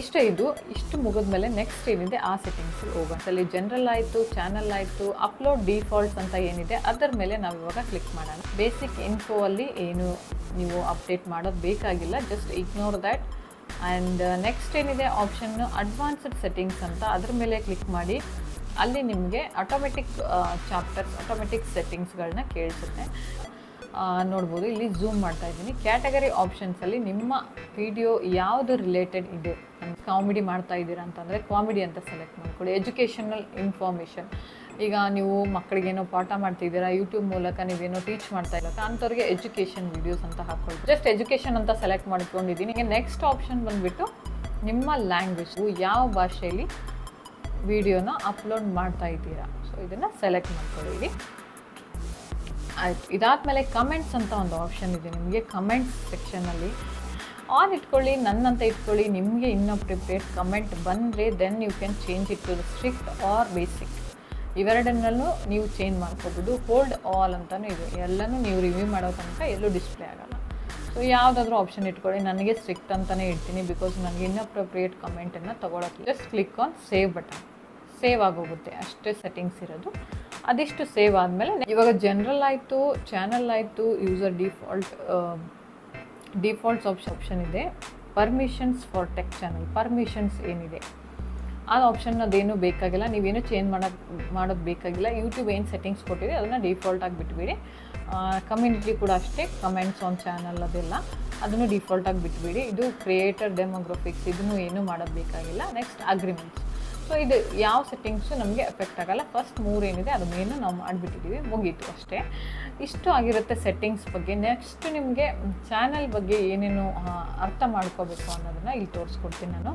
ಇಷ್ಟ ಇದು, ಇಷ್ಟು ಮುಗಿದ ಮೇಲೆ ನೆಕ್ಸ್ಟ್ ಏನಿದೆ, ಆ ಸೆಟ್ಟಿಂಗ್ಸ್ ಹೋಗೋಣ ಅಲ್ಲಿ ಜನರಲ್ ಆಯಿತು ಚಾನಲ್ ಆಯಿತು ಅಪ್ಲೋಡ್ ಡಿಫಾಲ್ಟ್ಸ್ ಅಂತ ಏನಿದೆ, ಅದರ ಮೇಲೆ ನಾವು ಇವಾಗ ಕ್ಲಿಕ್ ಮಾಡೋಣ. ಬೇಸಿಕ್ ಇನ್ಫೋ ಅಲ್ಲಿ ಏನು ನೀವು ಅಪ್ಡೇಟ್ ಮಾಡೋದು ಬೇಕಾಗಿಲ್ಲ just ignore that and next ಏನಿದೆ? ಆಪ್ಷನ್ ಅಡ್ವಾನ್ಸ್ಡ್ ಸೆಟ್ಟಿಂಗ್ಸ್ ಅಂತ ಅದ್ರ ಮೇಲೆ ಕ್ಲಿಕ್ ಮಾಡಿ. ಅಲ್ಲಿ ನಿಮಗೆ ಆಟೋಮೆಟಿಕ್ ಚಾಪ್ಟರ್ಸ್ ಆಟೋಮೆಟಿಕ್ ಸೆಟ್ಟಿಂಗ್ಸ್ಗಳನ್ನ ಕೇಳಿಸುತ್ತೆ. ನೋಡ್ಬೋದು, ಇಲ್ಲಿ ಝೂಮ್ ಮಾಡ್ತಾ ಇದ್ದೀನಿ. ಕ್ಯಾಟಗರಿ ಆಪ್ಷನ್ಸಲ್ಲಿ ನಿಮ್ಮ ವಿಡಿಯೋ ಯಾವುದು ರಿಲೇಟೆಡ್ ಇದೆ? ಕಾಮಿಡಿ ಮಾಡ್ತಾ ಇದ್ದೀರಾ ಅಂತಂದರೆ ಕಾಮಿಡಿ ಅಂತ ಸೆಲೆಕ್ಟ್ ಮಾಡ್ಕೊಳ್ಳಿ. ಎಜುಕೇಷನಲ್ ಇನ್ಫಾರ್ಮೇಷನ್ ಈಗ ನೀವು ಮಕ್ಕಳಿಗೇನೋ ಪಾಠ ಮಾಡ್ತಿದ್ದೀರಾ ಯೂಟ್ಯೂಬ್ ಮೂಲಕ ನೀವೇನೋ ಟೀಚ್ ಮಾಡ್ತಾ ಇಲ್ಲ ಅಂಥವ್ರಿಗೆ ಎಜುಕೇಷನ್ ವಿಡಿಯೋಸ್ ಅಂತ ಹಾಕ್ಕೊಳ್ಳಿ ಜಸ್ಟ್ ಎಜುಕೇಷನ್ ಅಂತ ಸೆಲೆಕ್ಟ್ ಮಾಡ್ಕೊಂಡಿದ್ದೀನಿ. ನಿಮಗೆ ನೆಕ್ಸ್ಟ್ ಆಪ್ಷನ್ ಬಂದುಬಿಟ್ಟು ನಿಮ್ಮ ಲ್ಯಾಂಗ್ವೇಜ್ ಯಾವ ಭಾಷೆಯಲ್ಲಿ ವಿಡಿಯೋನ ಅಪ್ಲೋಡ್ ಮಾಡ್ತಾ ಇದ್ದೀರಾ. ಸೊ ಇದನ್ನು ಸೆಲೆಕ್ಟ್ ಮಾಡ್ಕೊಳ್ಳಿ. ಆಯ್ತು. ಇದಾದಮೇಲೆ ಕಮೆಂಟ್ಸ್ ಅಂತ ಒಂದು ಆಪ್ಷನ್ ಇದೆ ನಿಮಗೆ. ಕಮೆಂಟ್ಸ್ ಸೆಕ್ಷನಲ್ಲಿ ಆನ್ ಇಟ್ಕೊಳ್ಳಿ ನನ್ನಂತ ಇಟ್ಕೊಳ್ಳಿ. ನಿಮಗೆ ಇನ್ನೊಪ್ರಿಪೇಟ್ ಕಮೆಂಟ್ ಬಂದರೆ then you can change it to the strict or basic ಇವೆರಡನ್ನೂ ನೀವು ಚೇಂಜ್ ಮಾಡ್ಕೋಬೋದು ಹೋಲ್ಡ್ ಆಲ್ ಅಂತಲೂ ಇದೆ. ಎಲ್ಲನೂ ನೀವು ರಿವ್ಯೂ ಮಾಡೋ ತನಕ ಎಲ್ಲೂ ಡಿಸ್ಪ್ಲೇ ಆಗಲ್ಲ. ಸೊ ಯಾವುದಾದ್ರೂ ಆಪ್ಷನ್ ಇಟ್ಕೊಳ್ಳಿ. ನನಗೆ ಸ್ಟ್ರಿಕ್ಟ್ ಅಂತಲೇ ಇಡ್ತೀನಿ ಬಿಕಾಸ್ ನನಗೆ ಇನ್ಅಪ್ರೋಪ್ರಿಯೇಟ್ ಕಮೆಂಟನ್ನು ತೊಗೊಳಕ್ಕೆ. Just click on save button save ಆಗೋಗುತ್ತೆ. ಅಷ್ಟೇ ಸೆಟ್ಟಿಂಗ್ಸ್ ಇರೋದು. ಅದಿಷ್ಟು ಸೇವ್ ಆದಮೇಲೆ ಇವಾಗ ಜನರಲ್ ಆಯಿತು ಚಾನಲ್ ಆಯಿತು user default defaults option option ಇದೆ. Permissions for Tech channel permissions ಏನಿದೆ? ಆ ಆಪ್ಷನ್ ಅದೇನು ಬೇಕಾಗಿಲ್ಲ. ನೀವೇನು ಚೇಂಜ್ ಮಾಡೋದು ಮಾಡೋದು ಬೇಕಾಗಿಲ್ಲ. ಯೂಟ್ಯೂಬ್ ಏನು ಸೆಟ್ಟಿಂಗ್ಸ್ ಕೊಟ್ಟಿದೆ ಅದನ್ನು ಡಿಫಾಲ್ಟಾಗಿ ಬಿಟ್ಬಿಡಿ. ಕಮ್ಯುನಿಟಿ ಕೂಡ ಅಷ್ಟೇ ಕಮೆಂಟ್ಸ್ ಆನ್ ಚಾನಲ್ ಅದೆಲ್ಲ. ಅದನ್ನು ಡಿಫಾಲ್ಟಾಗಿ ಬಿಟ್ಬಿಡಿ. ಇದು ಕ್ರಿಯೇಟರ್ ಡೆಮೋಗ್ರಫಿಕ್ಸ್ ಇದನ್ನು ಏನೂ ಮಾಡೋದು ಬೇಕಾಗಿಲ್ಲ. ನೆಕ್ಸ್ಟ್ ಅಗ್ರಿಮೆಂಟ್ಸ್ ಸೊ ಇದು ಯಾವ ಸೆಟ್ಟಿಂಗ್ಸು ನಮಗೆ ಎಫೆಕ್ಟ್ ಆಗಲ್ಲ. ಫಸ್ಟ್ ಮೂರೇನಿದೆ ಅದು ಮೇನು ನಾವು ಮಾಡಿಬಿಟ್ಟಿದ್ದೀವಿ ಮುಗೀತು ಅಷ್ಟೇ. ಇಷ್ಟು ಆಗಿರುತ್ತೆ ಸೆಟ್ಟಿಂಗ್ಸ್ ಬಗ್ಗೆ. ನೆಕ್ಸ್ಟ್ ನಿಮಗೆ ಚಾನಲ್ ಬಗ್ಗೆ ಏನೇನು ಅರ್ಥ ಮಾಡ್ಕೋಬೇಕು ಅನ್ನೋದನ್ನು ಇಲ್ಲಿ ತೋರಿಸ್ಕೊಡ್ತೀನಿ ನಾನು.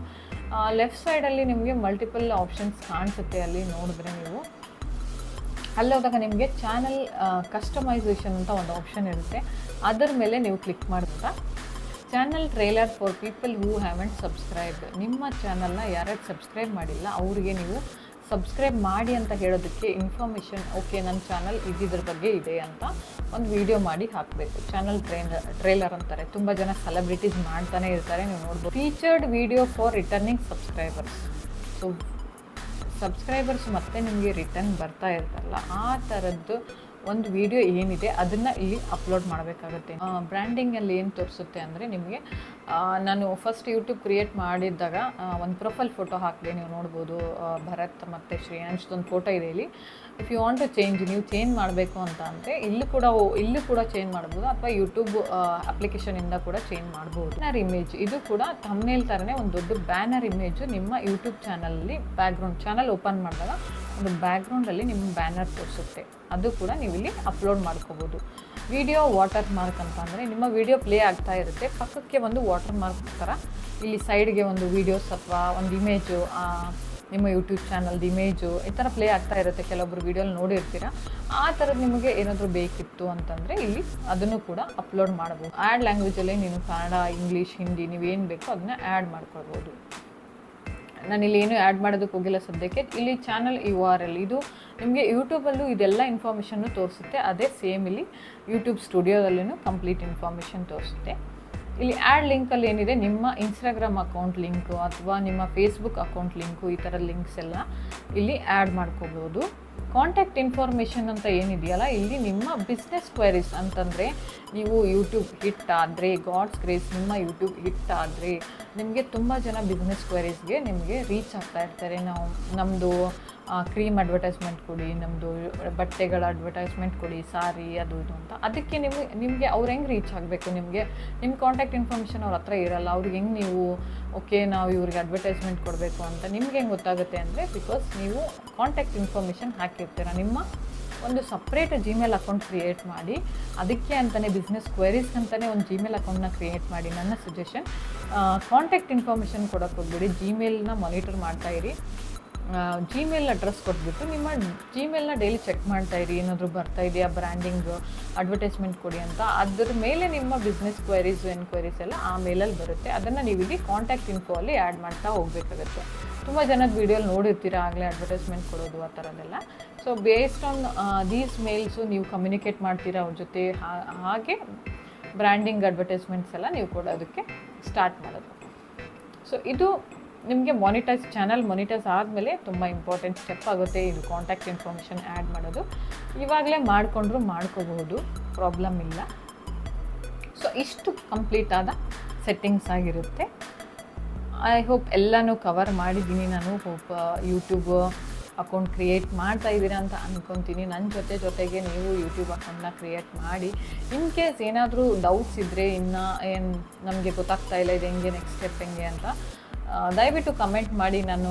ಲೆಫ್ಟ್ ಸೈಡಲ್ಲಿ ನಿಮಗೆ ಮಲ್ಟಿಪಲ್ ಆಪ್ಷನ್ಸ್ ಕಾಣಿಸುತ್ತೆ ಅಲ್ಲಿ ನೋಡಿದ್ರೆ ನೀವು. ಅಲ್ಲಿ ಹೋದಾಗ ನಿಮಗೆ ಚಾನಲ್ ಕಸ್ಟಮೈಸೇಷನ್ ಅಂತ ಒಂದು ಆಪ್ಷನ್ ಇರುತ್ತೆ. ಅದರ ಮೇಲೆ ನೀವು ಕ್ಲಿಕ್ ಮಾಡಿದಾಗ channel trailer for people who haven't subscribe ನಿಮ್ಮ ಚಾನಲ್ನ ಯಾರ್ಯಾರು ಸಬ್ಸ್ಕ್ರೈಬ್ ಮಾಡಿಲ್ಲ, ಅವರಿಗೆ ನೀವು ಸಬ್ಸ್ಕ್ರೈಬ್ ಮಾಡಿ ಅಂತ ಹೇಳೋದಕ್ಕೆ ಇನ್ಫಾರ್ಮೇಷನ್ ಓಕೆ ನನ್ನ ಚಾನಲ್ ಇದ್ದಿದ್ರ ಬಗ್ಗೆ ಇದೆ ಅಂತ ಒಂದು ವಿಡಿಯೋ ಮಾಡಿ ಹಾಕಬೇಕು. ಚಾನಲ್ ಟ್ರೈಲರ್ ಟ್ರೇಲರ್ ಅಂತಾರೆ. ತುಂಬ ಜನ ಸೆಲೆಬ್ರಿಟೀಸ್ ಮಾಡ್ತಾನೆ ಇರ್ತಾರೆ, ನೀವು ನೋಡ್ಬೋದು. Featured video for returning subscribers so subscribers ಮತ್ತೆ ನಿಮಗೆ ರಿಟರ್ನ್ ಬರ್ತಾ ಇರ್ತಾರಲ್ಲ ಆ ಥರದ್ದು ಒಂದು ವಿಡಿಯೋ ಏನಿದೆ, ಅದನ್ನು ಇಲ್ಲಿ ಅಪ್ಲೋಡ್ ಮಾಡಬೇಕಾಗುತ್ತೆ. ಬ್ರ್ಯಾಂಡಿಂಗಲ್ಲಿ ಏನು ತೋರಿಸುತ್ತೆ ಅಂದರೆ ನಿಮಗೆ ನಾನು ಫಸ್ಟ್ ಯೂಟ್ಯೂಬ್ ಕ್ರಿಯೇಟ್ ಮಾಡಿದ್ದಾಗ ಒಂದು ಪ್ರೊಫೈಲ್ ಫೋಟೋ ಹಾಕಿದೆ, ನೀವು ನೋಡ್ಬೋದು ಭರತ್ ಮತ್ತು ಶ್ರೇಯಾಂಶ್ದೊಂದು ಫೋಟೋ ಇದೆ ಇಲ್ಲಿ. If you want to change ನೀವು ಚೇಂಜ್ ಮಾಡಬೇಕು ಅಂತ ಅಂದರೆ ಇಲ್ಲೂ ಕೂಡ ಇಲ್ಲೂ ಕೂಡ ಚೇಂಜ್ ಮಾಡ್ಬೋದು, ಅಥವಾ ಯೂಟ್ಯೂಬ್ ಅಪ್ಲಿಕೇಶನಿಂದ ಕೂಡ ಚೇಂಜ್ ಮಾಡ್ಬೋದು. ಬ್ಯಾನರ್ ಇಮೇಜ್ ಇದು ಕೂಡ ತಮ್ಮೇಲ್ ಥರನೇ ಒಂದು ದೊಡ್ಡ ಬ್ಯಾನರ್ ಇಮೇಜು ನಿಮ್ಮ ಯೂಟ್ಯೂಬ್ ಚಾನಲಲ್ಲಿ ಬ್ಯಾಕ್ಗ್ರೌಂಡ್ ಚಾನಲ್ ಓಪನ್ ಮಾಡಿದಾಗ ಒಂದು ಬ್ಯಾಕ್ಗ್ರೌಂಡಲ್ಲಿ ನಿಮ್ಮ ಬ್ಯಾನರ್ ತೋರಿಸುತ್ತೆ. ಅದು ಕೂಡ ನೀವು ಇಲ್ಲಿ ಅಪ್ಲೋಡ್ ಮಾಡ್ಕೋಬೋದು. ವಿಡಿಯೋ ವಾಟರ್ ಮಾರ್ಕ್ ಅಂತ ಅಂದರೆ ನಿಮ್ಮ ವಿಡಿಯೋ ಪ್ಲೇ ಆಗ್ತಾ ಇರುತ್ತೆ. ಪಕ್ಕಕ್ಕೆ ಒಂದು ವಾಟರ್ ಮಾರ್ಕ್ ಥರ ಇಲ್ಲಿ ಸೈಡ್ಗೆ ಒಂದು ವೀಡಿಯೋಸ್ ಅಥವಾ ಒಂದು ಇಮೇಜು ನಿಮ್ಮ ಯೂಟ್ಯೂಬ್ ಚಾನಲ್ದು ಇಮೇಜು ಈ ಥರ ಪ್ಲೇ ಆಗ್ತಾ ಇರುತ್ತೆ. ಕೆಲವೊಬ್ರು ವೀಡಿಯೋಲಿ ನೋಡಿರ್ತೀರ. ಆ ಥರದ್ದು ನಿಮಗೆ ಏನಾದರೂ ಬೇಕಿತ್ತು ಅಂತಂದರೆ ಇಲ್ಲಿ ಅದನ್ನು ಕೂಡ ಅಪ್ಲೋಡ್ ಮಾಡ್ಬೋದು ಆ್ಯಡ್ ಲ್ಯಾಂಗ್ವೇಜಲ್ಲೇ ನೀನು ಕನ್ನಡ ಇಂಗ್ಲೀಷ್ ಹಿಂದಿ ನೀವೇನು ಬೇಕೋ ಅದನ್ನ ಆ್ಯಡ್ ಮಾಡ್ಕೊಳ್ಬೋದು. ನಾನು ಇಲ್ಲಿ ಏನು ಆ್ಯಡ್ ಮಾಡೋದಕ್ಕೆ ಹೋಗಿಲ್ಲ ಸದ್ಯಕ್ಕೆ. ಇಲ್ಲಿ ಚಾನಲ್ ಯು ಆರ್ ಎಲ್ ಇದು ನಿಮಗೆ ಯೂಟ್ಯೂಬಲ್ಲೂ ಇದೆಲ್ಲ ಇನ್ಫಾರ್ಮೇಷನ್ನು ತೋರಿಸುತ್ತೆ. ಅದೇ ಸೇಮ್ ಇಲ್ಲಿ ಯೂಟ್ಯೂಬ್ ಸ್ಟುಡಿಯೋದಲ್ಲೂ ಕಂಪ್ಲೀಟ್ ಇನ್ಫಾರ್ಮೇಷನ್ ತೋರಿಸುತ್ತೆ. ಇಲ್ಲಿ ಆ್ಯಡ್ ಲಿಂಕಲ್ಲಿ ಏನಿದೆ? ನಿಮ್ಮ ಇನ್ಸ್ಟಾಗ್ರಾಮ್ ಅಕೌಂಟ್ ಲಿಂಕು ಅಥವಾ ನಿಮ್ಮ ಫೇಸ್ಬುಕ್ ಅಕೌಂಟ್ ಲಿಂಕು ಈ ಥರ ಲಿಂಕ್ಸ್ ಎಲ್ಲ ಇಲ್ಲಿ ಆ್ಯಡ್ ಮಾಡ್ಕೋಬೋದು. ಕಾಂಟ್ಯಾಕ್ಟ್ ಇನ್ಫಾರ್ಮೇಷನ್ ಅಂತ ಏನಿದೆಯಲ್ಲ, ಇಲ್ಲಿ ನಿಮ್ಮ ಬಿಸ್ನೆಸ್ ಕ್ವೈರೀಸ್ ಅಂತಂದರೆ ನೀವು ಯೂಟ್ಯೂಬ್ ಹಿಟ್ ಆದರೆ ಗಾಡ್ಸ್ ಗ್ರೇಸ್ ನಿಮ್ಮ ಯೂಟ್ಯೂಬ್ ಹಿಟ್ ಆದರೆ ನಿಮಗೆ ತುಂಬ ಜನ ಬಿಸ್ನೆಸ್ ಕ್ವೈರೀಸ್ಗೆ ನಿಮಗೆ ರೀಚ್ ಆಗ್ತಾ ಇರ್ತಾರೆ. ನಾವು ನಮ್ಮದು ಕ್ರೀಮ್ ಅಡ್ವರ್ಟೈಸ್ಮೆಂಟ್ ಕೊಡಿ ನಮ್ಮದು ಬಟ್ಟೆಗಳ ಅಡ್ವರ್ಟೈಸ್ಮೆಂಟ್ ಕೊಡಿ, ಸಾರಿ, ಅದು ಇದು ಅಂತ. ಅದಕ್ಕೆ ನಿಮಗೆ ನಿಮಗೆ ಅವ್ರು ಹೆಂಗೆ ರೀಚ್ ಆಗಬೇಕು? ನಿಮಗೆ ನಿಮ್ಮ ಕಾಂಟ್ಯಾಕ್ಟ್ ಇನ್ಫಾರ್ಮೇಷನ್ ಅವ್ರ ಹತ್ರ ಇರಲ್ಲ. ಅವ್ರಿಗೆ ಹೆಂಗೆ ನೀವು ಓಕೆ ನಾವು ಇವ್ರಿಗೆ ಅಡ್ವರ್ಟೈಸ್ಮೆಂಟ್ ಕೊಡಬೇಕು ಅಂತ ನಿಮ್ಗೆ ಹೆಂಗೆ ಗೊತ್ತಾಗುತ್ತೆ ಅಂದರೆ ಬಿಕಾಸ್ ನೀವು ಕಾಂಟ್ಯಾಕ್ಟ್ ಇನ್ಫಾರ್ಮೇಷನ್ ಹಾಕಿರ್ತೀರ. ನಿಮ್ಮ ಒಂದು ಸಪ್ರೇಟ್ ಜಿಮೇಲ್ ಅಕೌಂಟ್ ಕ್ರಿಯೇಟ್ ಮಾಡಿ, ಅದಕ್ಕೆ ಅಂತಲೇ ಬಿಸ್ನೆಸ್ ಕ್ವೆರೀಸ್ ಅಂತಲೇ ಒಂದು ಜಿಮೇಲ್ ಅಕೌಂಟ್ನ ಕ್ರಿಯೇಟ್ ಮಾಡಿ. ನನ್ನ ಸಜೆಷನ್ ಕಾಂಟ್ಯಾಕ್ಟ್ ಇನ್ಫಾರ್ಮೇಷನ್ ಕೊಡೋಕೆ ಹೋಗ್ಬಿಡಿ. ಜಿಮೇಲ್ನ ಮಾನಿಟರ್ ಇರಿ. ಜಿಮೇಲ್ ಅಡ್ರೆಸ್ ಕೊಟ್ಬಿಟ್ಟು ನಿಮ್ಮ ಜಿಮೇಲ್ನ ಡೈಲಿ ಚೆಕ್ ಮಾಡ್ತಾ ಇರಿ, ಏನಾದರೂ ಬರ್ತಾ ಇದೆಯಾ ಬ್ರ್ಯಾಂಡಿಂಗ್ ಅಡ್ವರ್ಟೈಸ್ಮೆಂಟ್ ಕೊಡಿ ಅಂತ. ಅದ್ರ ಮೇಲೆ ನಿಮ್ಮ ಬಿಸ್ನೆಸ್ ಕ್ವೈರೀಸ್ ಎನ್ಕ್ವೈರೀಸ್ ಎಲ್ಲ ಆ ಮೇಲಲ್ಲಿ ಬರುತ್ತೆ. ಅದನ್ನು ನೀವು ಇಲ್ಲಿ ಕಾಂಟ್ಯಾಕ್ಟ್ ಇನ್ಫೋ ಅಲ್ಲಿ ಆ್ಯಡ್ ಮಾಡ್ತಾ ಹೋಗಬೇಕಾಗುತ್ತೆ. ತುಂಬ ಜನದ ವೀಡಿಯೋಲಿ ನೋಡಿರ್ತೀರ, ಆಗಲೇ ಅಡ್ವರ್ಟೈಸ್ಮೆಂಟ್ ಕೊಡೋದು ಆ ಥರದ್ದೆಲ್ಲ so based on these mails ನೀವು ಕಮ್ಯುನಿಕೇಟ್ ಮಾಡ್ತೀರಾ ಅವ್ರ ಜೊತೆ ಹಾಗೆ ಬ್ರ್ಯಾಂಡಿಂಗ್ ಅಡ್ವರ್ಟೈಸ್ಮೆಂಟ್ಸ್ ಎಲ್ಲ ನೀವು ಕೊಡೋದಕ್ಕೆ ಸ್ಟಾರ್ಟ್ ಮಾಡೋದು. ಸೊ ಇದು ನಿಮಗೆ ಮಾನಿಟೈಸ್ ಚಾನಲ್ ಮಾನಿಟೈಸ್ ಆದಮೇಲೆ ತುಂಬ ಇಂಪಾರ್ಟೆಂಟ್ ಸ್ಟೆಪ್ ಆಗುತ್ತೆ. ಇದು ಕಾಂಟ್ಯಾಕ್ಟ್ ಇನ್ಫಾರ್ಮೇಷನ್ ಆ್ಯಡ್ ಮಾಡೋದು. ಇವಾಗಲೇ ಮಾಡಿಕೊಂಡ್ರು ಮಾಡ್ಕೋಬಹುದು ಪ್ರಾಬ್ಲಮ್ ಇಲ್ಲ. ಸೊ ಇಷ್ಟು ಕಂಪ್ಲೀಟ್ ಆದ ಸೆಟ್ಟಿಂಗ್ಸ್ ಆಗಿರುತ್ತೆ. ಐ ಹೋಪ್ ಎಲ್ಲನೂ ಕವರ್ ಮಾಡಿದ್ದೀನಿ. ನಾನು ಹೋಪ್ ಯೂಟ್ಯೂಬ್ ಅಕೌಂಟ್ ಕ್ರಿಯೇಟ್ ಮಾಡ್ತಾ ಇದ್ದೀರಾ ಅಂತ ಅಂದ್ಕೊತೀನಿ ನನ್ನ ಜೊತೆ ಜೊತೆಗೆ ನೀವು ಯೂಟ್ಯೂಬ್ ಅಕೌಂಟ್ನ ಕ್ರಿಯೇಟ್ ಮಾಡಿ. ಇನ್ ಕೇಸ್ ಏನಾದರೂ ಡೌಟ್ಸ್ ಇದ್ದರೆ ಇನ್ನು ಏನು ನಮಗೆ ಗೊತ್ತಾಗ್ತಾ ಇಲ್ಲ, ಇದು ಹೆಂಗೆ ನೆಕ್ಸ್ಟ್ ಸ್ಟೆಪ್ ಹೆಂಗೆ ಅಂತ ದಯವಿಟ್ಟು ಕಮೆಂಟ್ ಮಾಡಿ, ನಾನು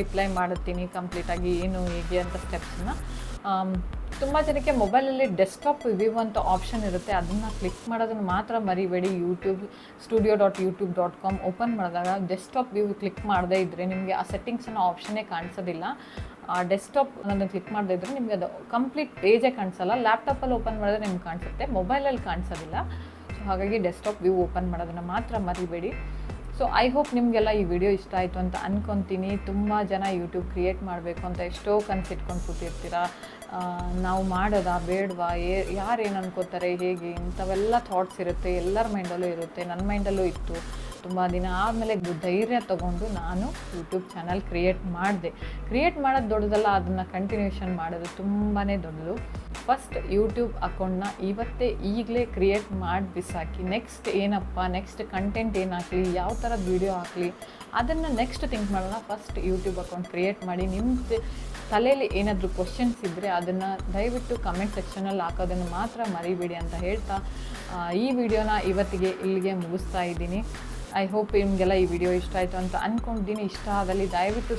ರಿಪ್ಲೈ ಮಾಡುತ್ತೀನಿ ಕಂಪ್ಲೀಟಾಗಿ ಏನು ಹೇಗೆ ಅಂತ ಸ್ಟೆಪ್ಸನ್ನ ತುಂಬ ಜನಕ್ಕೆ ಮೊಬೈಲಲ್ಲಿ ಡೆಸ್ಕ್ಟಾಪ್ ವ್ಯೂ ಅಂತ ಆಪ್ಷನ್ ಇರುತ್ತೆ. ಅದನ್ನು ಕ್ಲಿಕ್ ಮಾಡೋದನ್ನು ಮಾತ್ರ ಮರಿಬೇಡಿ. YouTube studio dot YouTube dot com open ಮಾಡಿದಾಗ ಡೆಸ್ಕ್ಟಾಪ್ ವ್ಯೂ ಕ್ಲಿಕ್ ಮಾಡದೇ ಇದ್ದರೆ ನಿಮಗೆ ಆ ಸೆಟ್ಟಿಂಗ್ಸ್ ಅನ್ನೋ ಆಪ್ಷನ್ನೇ ಕಾಣಿಸೋದಿಲ್ಲ. ಆ ಡೆಸ್ಕ್ಟಾಪ್ ಅನ್ನೋದನ್ನು ಕ್ಲಿಕ್ ಮಾಡದೇ ಇದ್ದರೆ ನಿಮಗೆ ಅದು ಕಂಪ್ಲೀಟ್ ಪೇಜೇ ಕಾಣಿಸಲ್ಲ. ಲ್ಯಾಪ್ಟಾಪಲ್ಲಿ ಓಪನ್ ಮಾಡಿದ್ರೆ ನಿಮ್ಗೆ ಕಾಣಿಸುತ್ತೆ. ಮೊಬೈಲಲ್ಲಿ ಕಾಣಿಸೋದಿಲ್ಲ. ಸೊ ಹಾಗಾಗಿ ಡೆಸ್ಕ್ಟಾಪ್ ವ್ಯೂ ಓಪನ್ ಮಾಡೋದನ್ನು ಮಾತ್ರ ಮರಿಬೇಡಿ. ಸೊ ಐ ಹೋಪ್ ನಿಮಗೆಲ್ಲ ಈ ವಿಡಿಯೋ ಇಷ್ಟ ಆಯಿತು ಅಂತ ಅನ್ಕೊತೀನಿ. ತುಂಬ ಜನ ಯೂಟ್ಯೂಬ್ ಕ್ರಿಯೇಟ್ ಮಾಡಬೇಕು ಅಂತ ಎಷ್ಟೋ ಕನಸಿಟ್ಕೊಂಡು ಕೂತಿರ್ತೀರ. ನಾವು ಮಾಡೋದಾ, ಬೇಡವಾ, ಏ ಯಾರು ಏನು ಅನ್ಕೋತಾರೆ, ಹೇಗೆ, ಇಂಥವೆಲ್ಲ ಥಾಟ್ಸ್ ಇರುತ್ತೆ, ಎಲ್ಲರ ಮೈಂಡಲ್ಲೂ ಇರುತ್ತೆ ನನ್ನ ಮೈಂಡಲ್ಲೂ ಇತ್ತು. ತುಂಬ ದಿನ ಆದಮೇಲೆ ಧೈರ್ಯ ತೊಗೊಂಡು ನಾನು ಯೂಟ್ಯೂಬ್ ಚಾನಲ್ ಕ್ರಿಯೇಟ್ ಮಾಡಿದೆ. ಕ್ರಿಯೇಟ್ ಮಾಡೋದು ದೊಡ್ಡದಲ್ಲ, ಅದನ್ನು ಕಂಟಿನ್ಯೂಷನ್ ಮಾಡೋದು ತುಂಬಾ ದೊಡ್ಡದು. ಫಸ್ಟ್ ಯೂಟ್ಯೂಬ್ ಅಕೌಂಟ್ನ ಇವತ್ತೇ ಈಗಲೇ ಕ್ರಿಯೇಟ್ ಮಾಡಿ ಬಿಸಾಕಿ ನೆಕ್ಸ್ಟ್ ಏನಪ್ಪ ನೆಕ್ಸ್ಟ್ ಕಂಟೆಂಟ್ ಏನು ಹಾಕಲಿ, ಯಾವ ಥರದ ವೀಡಿಯೋ ಹಾಕಲಿ, ಅದನ್ನು ನೆಕ್ಸ್ಟ್ ಥಿಂಕ್ ಮಾಡೋಣ. ಫಸ್ಟ್ ಯೂಟ್ಯೂಬ್ ಅಕೌಂಟ್ ಕ್ರಿಯೇಟ್ ಮಾಡಿ ನಿಮ್ಮ ತಲೆಯಲ್ಲಿ ಏನಾದರೂ ಕ್ವಶನ್ಸ್ ಇದ್ದರೆ ಅದನ್ನು ದಯವಿಟ್ಟು ಕಮೆಂಟ್ ಸೆಕ್ಷನಲ್ಲಿ ಹಾಕೋದನ್ನು ಮಾತ್ರ ಮರಿಬೇಡಿ ಅಂತ ಹೇಳ್ತಾ ಈ ವಿಡಿಯೋನ ಇವತ್ತಿಗೆ ಇಲ್ಲಿಗೆ ಮುಗಿಸ್ತಾ ಇದ್ದೀನಿ. ಐ ಹೋಪ್ ನಿಮಗೆಲ್ಲ ಈ ವಿಡಿಯೋ ಇಷ್ಟ ಆಯಿತು ಅಂತ ಅಂದ್ಕೊಂಡಿದ್ದೀನಿ ಇಷ್ಟ ಆದಲ್ಲಿ ದಯವಿಟ್ಟು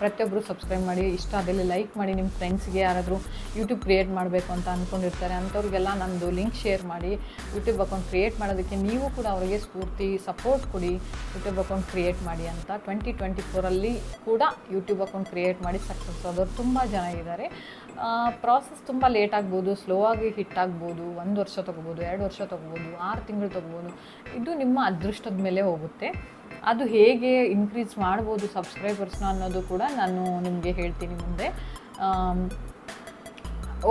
ಪ್ರತಿಯೊಬ್ಬರು ಸಬ್ಸ್ಕ್ರೈಬ್ ಮಾಡಿ, ಇಷ್ಟ ಆದಲ್ಲಿ ಲೈಕ್ ಮಾಡಿ ನಿಮ್ಮ ಫ್ರೆಂಡ್ಸ್ಗೆ ಯಾರಾದರೂ ಯೂಟ್ಯೂಬ್ ಕ್ರಿಯೇಟ್ ಮಾಡಬೇಕು ಅಂತ ಅಂದ್ಕೊಂಡಿರ್ತಾರೆ ಅಂಥವ್ರಿಗೆಲ್ಲ ನಮ್ಮದು ಲಿಂಕ್ ಶೇರ್ ಮಾಡಿ ಯೂಟ್ಯೂಬ್ ಅಕೌಂಟ್ ಕ್ರಿಯೇಟ್ ಮಾಡೋದಕ್ಕೆ ನೀವು ಕೂಡ ಅವರಿಗೆ ಸ್ಫೂರ್ತಿ ಸಪೋರ್ಟ್ ಕೊಡಿ ಯೂಟ್ಯೂಬ್ ಅಕೌಂಟ್ ಕ್ರಿಯೇಟ್ ಮಾಡಿ ಅಂತ ಟ್ವೆಂಟಿ ಟ್ವೆಂಟಿ ಫೋರಲ್ಲಿ ಕೂಡ ಯೂಟ್ಯೂಬ್ ಅಕೌಂಟ್ ಕ್ರಿಯೇಟ್ ಮಾಡಿ ಸಕ್ಸಸ್ ಆದವರು ತುಂಬ ಜನ ಇದ್ದಾರೆ. ಪ್ರಾಸೆಸ್ ತುಂಬ ಲೇಟ್ ಆಗ್ಬೋದು ಸ್ಲೋ ಆಗಿ ಹಿಟ್ ಆಗ್ಬೋದು, ಒಂದು ವರ್ಷ ತೊಗೋಬೋದು, ಎರಡು ವರ್ಷ ತೊಗೋಬೋದು, ಆರು ತಿಂಗಳು ತೊಗೋಬೋದು, ಇದು ನಿಮ್ಮ ಅದೃಷ್ಟದ ಮೇಲೆ ಹೋಗುತ್ತೆ. ಅದು ಹೇಗೆ ಇನ್ಕ್ರೀಸ್ ಮಾಡ್ಬೋದು ಸಬ್ಸ್ಕ್ರೈಬರ್ಸ್ನ ಅನ್ನೋದು ಕೂಡ ನಾನು ನಿಮಗೆ ಹೇಳ್ತೀನಿ ಮುಂದೆ.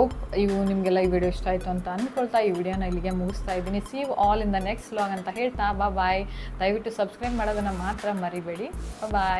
ಓಪ್ ಇವು ನಿಮಗೆಲ್ಲ ಈ ವಿಡಿಯೋ ಇಷ್ಟ ಆಯಿತು ಅಂತ ಅಂದ್ಕೊಳ್ತಾ ಈ ವಿಡಿಯೋನ ಇಲ್ಲಿಗೆ ಮುಗಿಸ್ತಾ ಇದ್ದೀನಿ. See you all in the next log ಅಂತ ಹೇಳ್ತಾ ಬಾ ಬಾಯ್ ದಯವಿಟ್ಟು ಸಬ್ಸ್ಕ್ರೈಬ್ ಮಾಡೋದನ್ನು ಮಾತ್ರ ಮರಿಬೇಡಿ. ಬಾಯ್